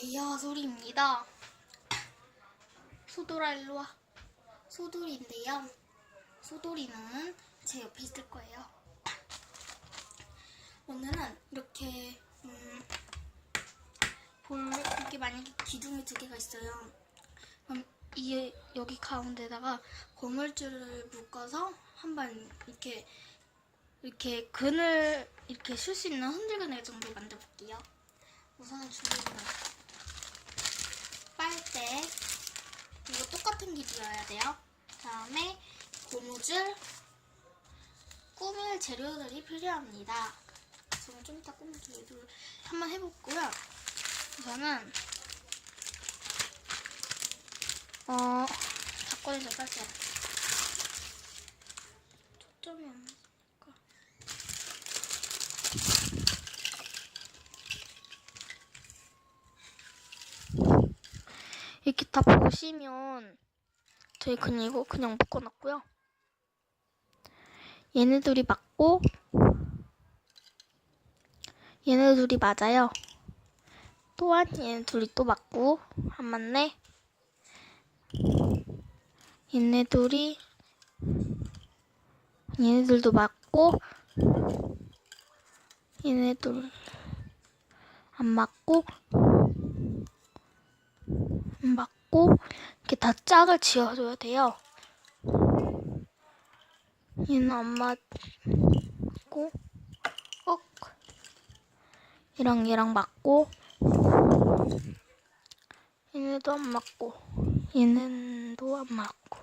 안녕하세요, 소리입니다. 소돌아 일로 와. 소돌인데요. 소돌이는 제 옆에 있을 거예요. 오늘은 이렇게 음, 볼 이렇게 만약에 기둥이 두 개가 있어요. 그럼 이 여기 가운데다가 고물줄을 묶어서 한번 이렇게 이렇게 그늘 이렇게 쓸수 있는 흔들그늘 정도 만들어 볼게요. 우선 준비는 빨대 이거 똑같은 길이어야 돼요. 다음에 고무줄 꾸밀 재료들이 필요합니다. 저는 좀 이따 꾸밀 재료를 한번 해볼고요. 우선은 어 닭꼬리를 빨대요. 초점이 안 맞으니까. 이렇게 다 보시면 저희 이거 그냥 묶어놨고요. 얘네들이 맞고 얘네들이 맞아요. 또한 얘네 둘이 또 맞고 안 맞네. 얘네들이 얘네 들도 맞고 얘네들 안 맞고 안 맞고 이렇게 다 짝을 지어줘야 돼요. 얘는 안 맞고 꼭 얘랑 얘랑 맞고 얘네도 안 맞고 얘네도 안 맞고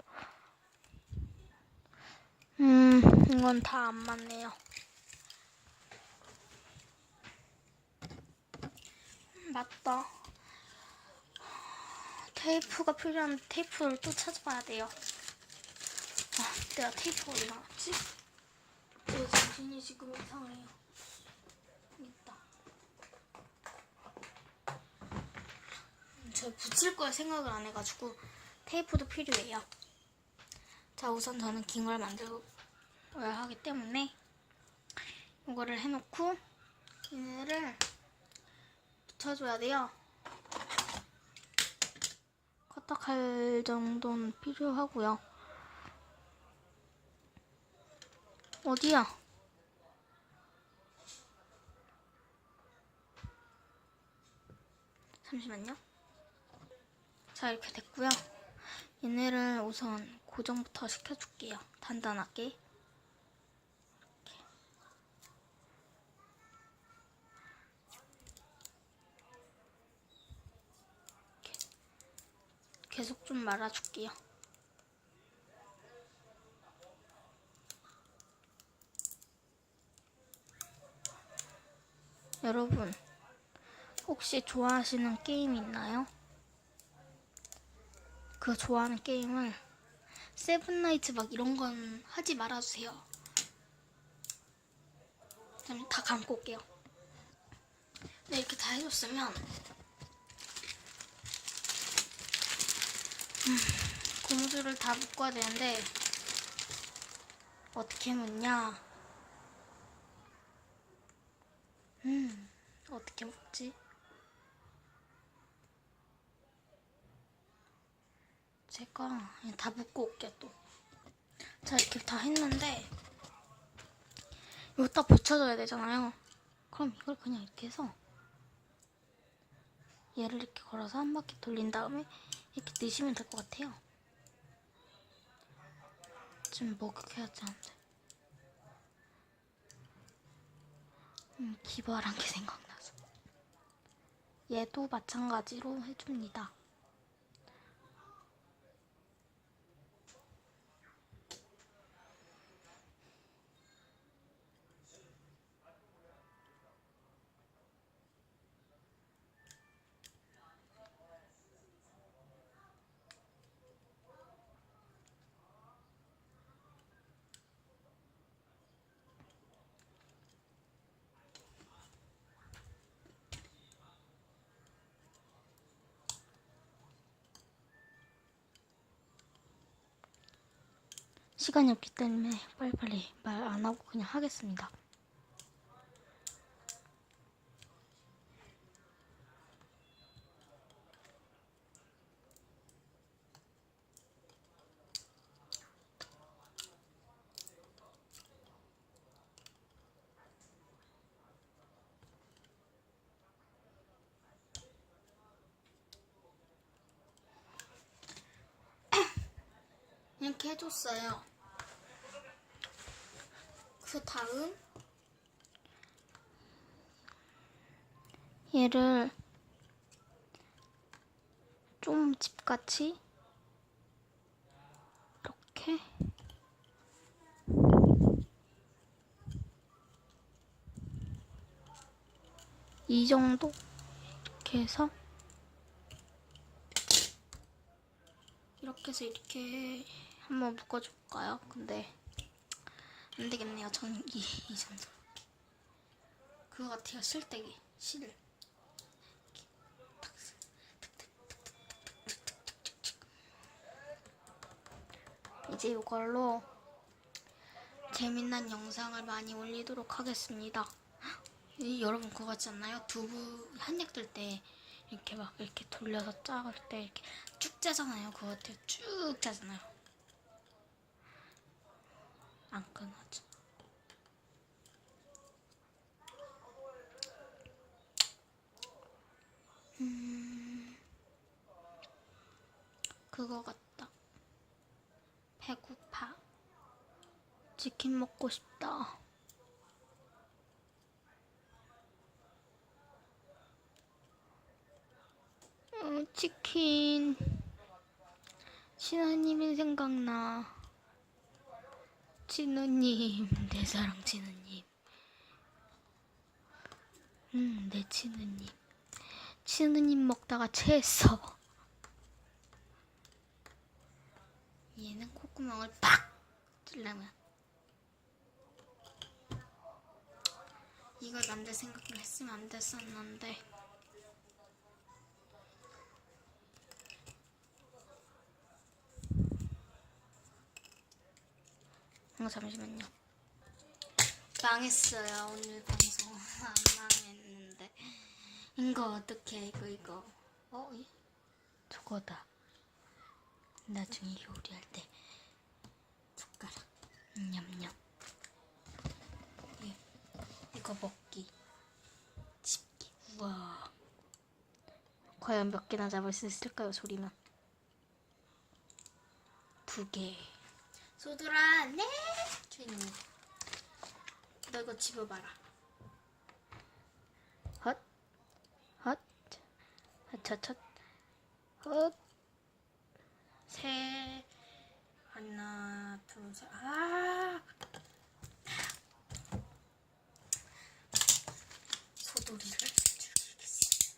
음 이건 다 안 맞네요. 음, 맞다. 테이프가 필요한데 테이프를 또 찾아봐야 돼요. 아, 내가 테이프가 어디 나갔지? 내 정신이 지금 이상해요. 있다. 음, 저 붙일 걸 생각을 안 해가지고 테이프도 필요해요. 자, 우선 저는 긴 걸 만들어야 하기 때문에 이거를 해놓고 얘네를 붙여줘야 돼요. 커터칼 정도는 필요하고요. 어디야? 잠시만요. 자, 이렇게 됐고요. 얘네를 우선 고정부터 시켜줄게요. 단단하게. 계속 좀 말아줄게요. 여러분, 혹시 좋아하시는 게임 있나요? 그 좋아하는 게임을 세븐나이츠 막 이런 건 하지 말아주세요. 다 감고 올게요. 네, 이렇게 다 해줬으면 고무줄을 다 묶어야 되는데 어떻게 묶냐? 음, 어떻게 묶지? 제가 다 묶고 올게요 또. 자 이렇게 다 했는데 이거 딱 붙여줘야 되잖아요. 그럼 이걸 그냥 이렇게 해서 얘를 이렇게 걸어서 한 바퀴 돌린 다음에 이렇게 넣으시면 될 것 같아요. 지금 목욕해야지 안 돼. 음, 기발한 게 생각나서. 얘도 마찬가지로 해줍니다. 시간이 없기 때문에 빨리빨리 말 안 하고 그냥 하겠습니다. 이렇게 해줬어요. 그 다음 얘를 좀 집같이 이렇게? 이 정도? 이렇게 해서? 이렇게 해서 이렇게 한번 묶어줄까요? 근데 안 되겠네요. 전기 이전자. 그거 같아요. 쓸데기 실. 이제 이걸로 재미난 영상을 많이 올리도록 하겠습니다. 여러분 그거 같지 않나요? 두부 한약 들 때 이렇게 막 이렇게 돌려서 짜갈 때 이렇게 쭉 짜잖아요. 그거 같아요. 쭉 짜잖아요. 안 끊어져. 음, 그거 같다. 배고파. 치킨 먹고 싶다. 어, 치킨. 신하님이 생각나. 진우님, 내 사랑 진우님. 음, 내 진우님. 진우님 먹다가 체했어. 얘는 콧구멍을 팍 찔려면. 이거 남자 생각을 했으면 안 됐었는데. 어, 잠시만요. 망했어요. 오늘 방송 안 망했는데. 이거 어떻게 이거 이거. 어? 이- 저거다. 나중에 요리할 때 숟가락. 냠냠. 이- 이거 먹기. 집기. 우와. 과연 몇 개나 잡을 수 있을까요, 소리만? 두 개. 소돌아, 네. 주인님. 너 이거 집어봐라. 헛, 헛, 헛헛헛, 헛. 셋. 하나, 둘, 셋. 아. 소돌이를 죽이겠어.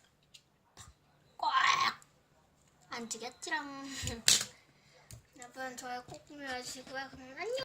꽉. 안 죽였지랑. 여러분, 저의 꼭 눌러주시고요. 그럼 안녕.